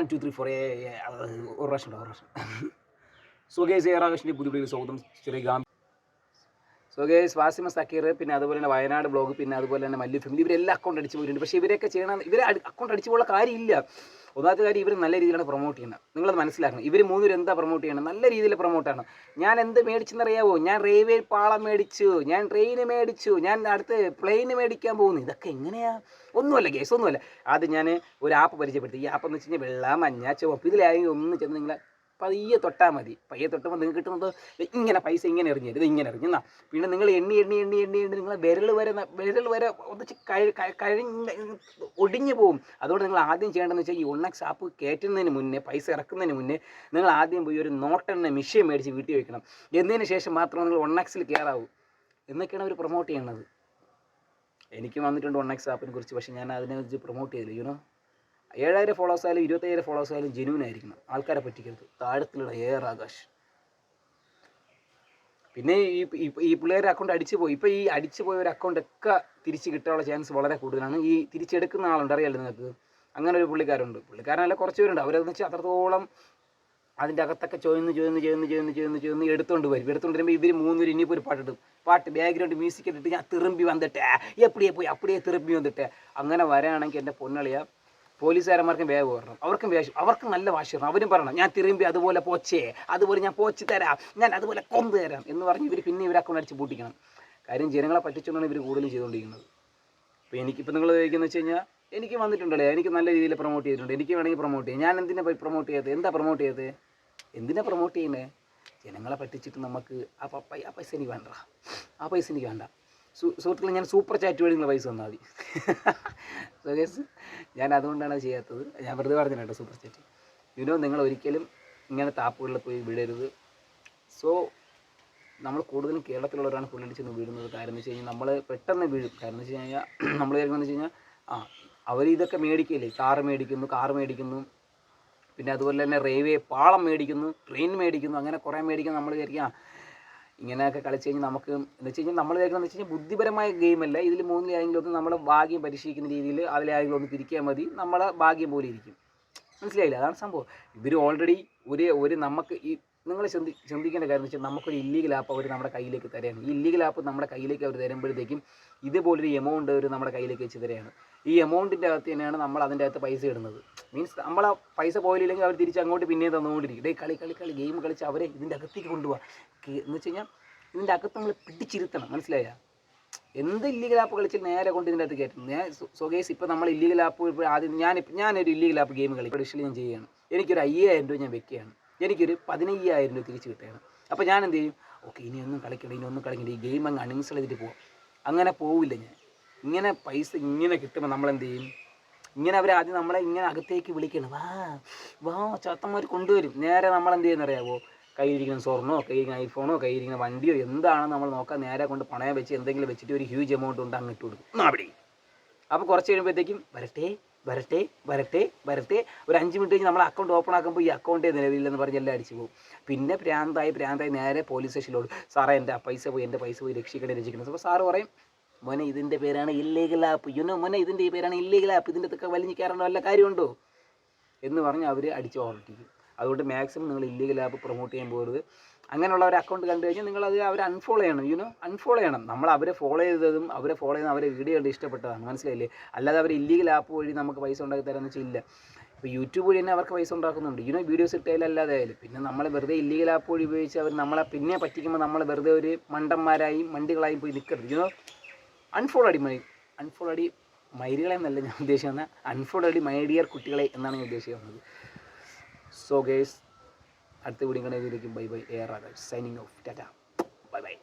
One two three four ഏ ഒരു പ്രാവശ്യം ഒരു പ്രാവശ്യം. സോ ഗേസ് എ രാകേഷിന്റെ പുതിയ പുതിയ സ്വാഗതം. ചെറിയ ഗാം സോ ഗേസ് വാസിമ സക്കീർ പിന്നെ അതുപോലെ തന്നെ വയനാട് ബ്ലോഗ് പിന്നെ അതുപോലെ തന്നെ മല്ലു ഫാമിലി ഇവരെല്ലാം അക്കൗണ്ട് അടിച്ച് പോയിട്ടുണ്ട്. പക്ഷേ ഇവരൊക്കെ ചെയ്യണം ഇവരെ അക്കൗണ്ട് അടിച്ച് പോലുള്ള കാര്യമില്ല. ഒന്നാമത്തെ കാര്യം ഇവർ നല്ല രീതിയിലാണ് പ്രൊമോട്ട് ചെയ്യുന്നത് നിങ്ങളത് മനസ്സിലാക്കണം. ഇവർ മൂന്നുപേരും എന്താ പ്രൊമോട്ട് ചെയ്യണം? നല്ല രീതിയിൽ പ്രൊമോട്ടാണ് ഞാൻ എന്ത് മേടിച്ചെന്നറിയാവോ? ഞാൻ റെയിൽവേ പാളം മേടിച്ചു. ഞാൻ ട്രെയിന് മേടിച്ചു. ഞാൻ അടുത്ത് പ്ലെയിൻ മേടിക്കാൻ പോകുന്നു. ഇതൊക്കെ എങ്ങനെയാ? ഒന്നുമല്ല കേസ് ഒന്നുമല്ല. അത് ഞാൻ ഒരു ആപ്പ് പരിചയപ്പെടുത്തി. ഈ ആപ്പ് എന്ന് വെച്ച് കഴിഞ്ഞാൽ വെള്ള മഞ്ഞ ചുവപ്പ്. ഇതിലായി ഒന്ന് ചെന്ന് നിങ്ങളെ പയ്യെ തൊട്ടാൽ മതി. പയ്യെ തൊട്ടുമ്പോൾ നിങ്ങൾക്ക് കിട്ടുന്നത് ഇങ്ങനെ പൈസ ഇങ്ങനെ എറിഞ്ഞു ഇത് ഇങ്ങനെ എറിഞ്ഞു എന്നാ. പിന്നെ നിങ്ങൾ എണ്ണി എണ്ണി എണ്ണി എണ്ണി എണ്ണി നിങ്ങൾ വിരൽ വരെ വിരൽ വരെ ഒന്നിച്ച് കഴി കഴി- കഴിഞ്ഞ് ഒടിഞ്ഞു പോകും അതുകൊണ്ട് നിങ്ങൾ ആദ്യം ചെയ്യേണ്ടതെന്ന് വെച്ചാൽ ഈ ഒണ്ണക്സ് ആപ്പ് കയറ്റുന്നതിന് മുന്നേ പൈസ ഇറക്കുന്നതിന് മുന്നേ നിങ്ങൾ ആദ്യം പോയി ഒരു നോട്ടെണ്ണ മിഷ്യൻ മേടിച്ച് വീട്ടിൽ വെക്കണം. എന്നതിന് ശേഷം മാത്രമേ നിങ്ങൾ ഒണ്ണക്സിൽ കയറാവൂ എന്നൊക്കെയാണ് അവർ പ്രൊമോട്ട് ചെയ്യുന്നത് എനിക്ക് വന്നിട്ടുണ്ട് ഒണ്ണക്സ് ആപ്പിനെ കുറിച്ച് പക്ഷേ ഞാൻ അതിനെ കുറിച്ച് പ്രൊമോട്ട് ചെയ്തില്ല യുനോ ഏഴായിരം ഫോളോവേഴ്സ് ആയാലും ഇരുപത്തയ്യായിരം ഫോളോവേഴ്സ് ആയാലും ജെനുവിൻ ആയിരിക്കണം. ആൾക്കാരെ പറ്റിക്കരുത്. താഴത്തിലുള്ള എയർ ആകാശ്. പിന്നെ ഈ ഈ- പിള്ളേരുടെ അക്കൗണ്ട് അടിച്ചു പോയി. ഇപ്പോൾ ഈ അടിച്ചു പോയ ഒരു അക്കൗണ്ട് ഒക്കെ തിരിച്ച് കിട്ടാനുള്ള ചാൻസ് വളരെ കൂടുതലാണ്. ഈ തിരിച്ചെടുക്കുന്ന ആളുണ്ട് അറിയാലോ നിങ്ങൾക്ക്? അങ്ങനെ ഒരു പുള്ളിക്കാരുണ്ട്. പുള്ളിക്കാരനല്ല കുറച്ച് പേരുണ്ട്. അവരെന്ന് വെച്ചാൽ അത്രത്തോളം അതിന്റെ അകത്തൊക്കെ ചോദിന്ന് ചോദിന്ന് ചോദിന്ന് ചോദിന്ന് ചോദിന്ന് ചോദിന്ന് എടുത്തുകൊണ്ട് വരും. എടുത്തുകൊണ്ട് വരുമ്പോൾ ഇവർ മൂന്നുപേരും ഇനിയിപ്പോൾ ഒരു പാട്ടിടും. പാട്ട് ബാക്ക്ഗ്രൗണ്ട് മ്യൂസിക് ഇട്ടിട്ട് ഞാൻ തിരുമ്പി വന്നിട്ടേ. എപ്പിടിയെ പോയി? അപ്പടിയെ തിരുമ്പി വന്നിട്ടേ. അങ്ങനെ വരാണെങ്കിൽ എന്റെ പൊന്നളിയ പോലീസുകാരന്മാർക്കും വേഗം വരണം അവർക്കും വേഷം അവർക്കും നല്ല വാശി വരണം അവരും പറയണം ഞാൻ തിരുമ്പി അതുപോലെ പോച്ചേ അതുപോലെ ഞാൻ പോച്ച് തരാം ഞാൻ അതുപോലെ കൊന്നു തരാം എന്ന് പറഞ്ഞ് ഇവർ പിന്നെ ഇവർ അക്കൗണ്ട് അടിച്ച് പൂട്ടിക്കണം. കാര്യം ജനങ്ങളെ പറ്റിച്ചുകൊണ്ടാണ് ഇവർ കൂടുതലും ചെയ്തുകൊണ്ടിരിക്കുന്നത്. അപ്പോൾ എനിക്കിപ്പോൾ നിങ്ങൾ ചോദിക്കുന്നത് വെച്ച് കഴിഞ്ഞാൽ എനിക്ക് വന്നിട്ടുണ്ടല്ലേ എനിക്ക് നല്ല രീതിയിൽ പ്രൊമോട്ട് ചെയ്തിട്ടുണ്ട് എനിക്ക് വേണമെങ്കിൽ പ്രൊമോട്ട് ചെയ്യാം. ഞാൻ എന്തിനാ പ്രൊമോട്ട് ചെയ്യാത്തത് എന്താ പ്രൊമോട്ട് ചെയ്തത് എന്തിനാ പ്രൊമോട്ട് ചെയ്യുന്നത് ജനങ്ങളെ പറ്റിച്ചിട്ട് നമുക്ക് ആ ആ പൈസ എനിക്ക് വേണ്ട ആ പൈസ എനിക്ക് വേണ്ട. സുഹൃത്തുക്കളെ ഞാൻ സൂപ്പർ ചാറ്റ് വഴി നിങ്ങൾ പൈസ തന്നാൽ മതി. Guys, ഞാൻ അതുകൊണ്ടാണ് അത് ചെയ്യാത്തത്. ഞാൻ വെറുതെ പറഞ്ഞില്ല കേട്ടോ സൂപ്പർ ചാറ്റ് യുനോ നിങ്ങൾ ഒരിക്കലും ഇങ്ങനെ ആപ്പുകളിൽ പോയി വിടരുത്. സോ നമ്മൾ കൂടുതലും കേരളത്തിലുള്ളവരാണ് പുള്ളിടിച്ചെന്ന് വീഴുന്നത് കാരണം എന്ന് വെച്ച് കഴിഞ്ഞാൽ നമ്മൾ പെട്ടെന്ന് വീഴും. കാരണം എന്ന് വെച്ച് കഴിഞ്ഞാൽ നമ്മൾ വിചാരിക്കുന്നത് വെച്ച് കഴിഞ്ഞാൽ ആ അവർ ഇതൊക്കെ മേടിക്കില്ലേ? Car മേടിക്കുന്നു car മേടിക്കുന്നു. പിന്നെ അതുപോലെ തന്നെ റെയിൽവേ പാളം മേടിക്കുന്നു ട്രെയിൻ മേടിക്കുന്നു അങ്ങനെ കുറേ മേടിക്കുന്നു. നമ്മൾ വിചാരിക്കുക ഇങ്ങനെയൊക്കെ കളിച്ച് കഴിഞ്ഞാൽ നമുക്ക് എന്ന് വെച്ച് കഴിഞ്ഞാൽ നമ്മൾ വിചാരിക്കുന്നത് വെച്ച് കഴിഞ്ഞാൽ ബുദ്ധിപരമായ ഗെയിം അല്ല. ഇതിൽ മൂന്നിലായെങ്കിലും ഒന്ന് നമ്മളെ ഭാഗ്യം പരിശീലിക്കുന്ന രീതിയിൽ അതിലായെങ്കിലും ഒന്ന് തിരിക്കാൻ മതി. നമ്മളെ ഭാഗ്യം പോലെ ഇരിക്കും. മനസ്സിലായില്ല? അതാണ് സംഭവം. ഇവർ ഓൾറെഡി ഒരു ഒരു നമുക്ക് ഈ നിങ്ങൾ ചിന്തി ചിന്തിക്കേണ്ട കാര്യം വെച്ചാൽ നമുക്കൊരു ഇല്ലീഗൽ ആപ്പ് അവർ നമ്മുടെ കയ്യിലേക്ക് തരാണ്. ഈ ഇല്ലീഗൽ ആപ്പ് നമ്മുടെ കയ്യിലേക്ക് അവർ തരുമ്പോഴത്തേക്കും ഇതുപോലൊരു എമൗണ്ട് അവർ നമ്മുടെ കയ്യിലേക്ക് വെച്ച് തരികയാണ് ഈ എമൗണ്ടിന്റെ അകത്ത് തന്നെയാണ് നമ്മൾ അതിന്റെ അകത്ത് പൈസ ഇടുന്നത്. മീൻസ് നമ്മൾ ആ പൈസ പോയില്ലെങ്കിൽ അവർ തിരിച്ച് അങ്ങോട്ട് പിന്നെയും തന്നുകൊണ്ടിരിക്കും. ഡേ കളി കളി കളി ഗെയിം കളിച്ച് അവരെ ഇതിന്റെ അകത്തേക്ക് കൊണ്ടുപോകാം എന്ന് വെച്ച് കഴിഞ്ഞാൽ ഇതിന്റെ അകത്ത് നമ്മൾ പിടിച്ചിരുത്തണം. മനസ്സിലായ? എന്ത് ഇല്ലീഗൽ ആപ്പ് കളിച്ച് നേരെ കൊണ്ട് ഇതിന്റെ അകത്ത് കയറ്റും ഞാൻ സ്വകേസ് ഇപ്പോൾ നമ്മൾ ഇല്ലീഗൽ ആപ്പ് ഇപ്പോൾ ആദ്യം ഞാൻ ഞാനൊരു ഇല്ലീഗൽ ആപ്പ് ഗെയിം കളി പ്രൊഡക്ഷനിൽ ഞാൻ ചെയ്യുകയാണ്. എനിക്കൊരു അയ്യായിരം രൂപ ഞാൻ വെക്കുകയാണ്. എനിക്കൊരു പതിനയ്യായിരം രൂപ തിരിച്ച് കിട്ടുകയാണ്. അപ്പോൾ ഞാൻ എന്ത് ചെയ്യും? ഓക്കെ ഇനി ഒന്നും കളിക്കണ്ട ഇനി ഒന്നും കളിക്കണ്ട. ഈ ഗെയിം അങ്ങ് അണിങ്സ് ചെയ്തിട്ട് പോവാം. അങ്ങനെ പോവില്ല ഞാൻ. ഇങ്ങനെ പൈസ ഇങ്ങനെ കിട്ടുമ്പോൾ നമ്മൾ എന്ത് ചെയ്യും? ഇങ്ങനെ അവർ ആദ്യം നമ്മളെ ഇങ്ങനെ അകത്തേക്ക് വിളിക്കണം വാ വാ ചത്തന്മാർ കൊണ്ടുവരും. നേരെ നമ്മൾ എന്ത് ചെയ്യുന്ന അറിയാവോ? കയ്യിലിരിക്കുന്ന സ്വർണോ കയ്യിരിക്കുന്ന ഐഫോണോ കയ്യിരിക്കുന്ന വണ്ടിയോ എന്താണെന്ന് നമ്മൾ നോക്കാൻ നേരെ കൊണ്ട് പണയം വെച്ച് എന്തെങ്കിലും വെച്ചിട്ട് ഒരു ഹ്യൂജ് എമൗണ്ട് ഉണ്ട് അങ്ങ് ഇട്ട് കൊടുക്കും. അവിടെ. അപ്പോൾ കുറച്ച് കഴിയുമ്പോഴത്തേക്കും വരട്ടെ വരട്ടെ വരട്ടെ വരട്ടെ. ഒരു അഞ്ച് മിനിറ്റ് കഴിഞ്ഞ് നമ്മൾ അക്കൗണ്ട് ഓപ്പൺ ആക്കുമ്പോൾ ഈ അക്കൗണ്ടേ നിലവില്ലെന്ന് പറഞ്ഞ് എല്ലാം അടിച്ചു പോകും. പിന്നെ പ്രാന്തായി പ്രാന്തായി നേരെ പോലീസ് സ്റ്റേഷനിലോട് സാറേ എന്റെ പൈസ പോയി എന്റെ പൈസ പോയി രക്ഷിക്കണേ രക്ഷിക്കണം അപ്പോൾ സാറ് പറയും മോനെ ഇതിന്റെ പേരാണ് ഇല്ലീഗൽ ആപ്പ് യുനോ മോനെ ഇതിന്റെ ഈ പേരാണ് ഇല്ലീഗൽ ആപ്പ് ഇതിന്റെ തൊക്കെ വലിഞ്ഞ് കയറേണ്ട വല്ല കാര്യമുണ്ടോ? എന്ന് പറഞ്ഞ് അവർ അടിച്ച് ഓർമ്മിപ്പിക്കും അതുകൊണ്ട് മാക്സിമം നിങ്ങൾ ഇല്ലീഗൽ ആപ്പ് പ്രൊമോട്ട് ചെയ്യാൻ പോകരുത്. അങ്ങനെയുള്ള ഒരു അക്കൗണ്ട് കണ്ടു കഴിഞ്ഞാൽ നിങ്ങൾ അത് അവരെ അൺഫോളോ ചെയ്യണം യൂനോ അൺഫോളോ ചെയ്യണം. നമ്മൾ അവരെ ഫോളോ ചെയ്തതും അവരെ ഫോളോ ചെയ്യുന്ന അവരെ വീഡിയോ കണ്ട് ഇഷ്ടപ്പെട്ടതാണ് മനസ്സിലായില്ലേ? അല്ലാതെ അവർ ഇല്ലീഗൽ ആപ്പ് വഴി നമുക്ക് പൈസ ഉണ്ടാക്കി തരാമെന്ന് വെച്ചാൽ ഇല്ല. ഇപ്പോൾ യൂട്യൂബ് വഴി തന്നെ അവർക്ക് പൈസ ഉണ്ടാക്കുന്നുണ്ട്. യൂനോ വീഡിയോസ് ഇട്ടാലല്ലാതെ ആയാലും. പിന്നെ നമ്മൾ വെറുതെ ഇല്ലീഗൽ ആപ്പ് വഴി ഉപയോഗിച്ച് അവർ നമ്മളെ പിന്നെ പറ്റിക്കുമ്പോൾ നമ്മൾ വെറുതെ ഒരു മണ്ടന്മാരായും മണ്ടികളായും പോയി നിൽക്കരുത് യൂനോ അൺഫോളോ അടി മൈ അൺഫോളോ അടി മൈരികളെ എന്നല്ല ഞാൻ ഉദ്ദേശിക്കുന്നത് അൺഫോളോ അടി മൈഡിയർ കുട്ടികളെ എന്നാണ് ഞാൻ ഉദ്ദേശിക്കുന്നത് സോ ഗേസ് അടുത്ത video കണ്ടതിലേക്ക് bye bye air signing off Tata bye by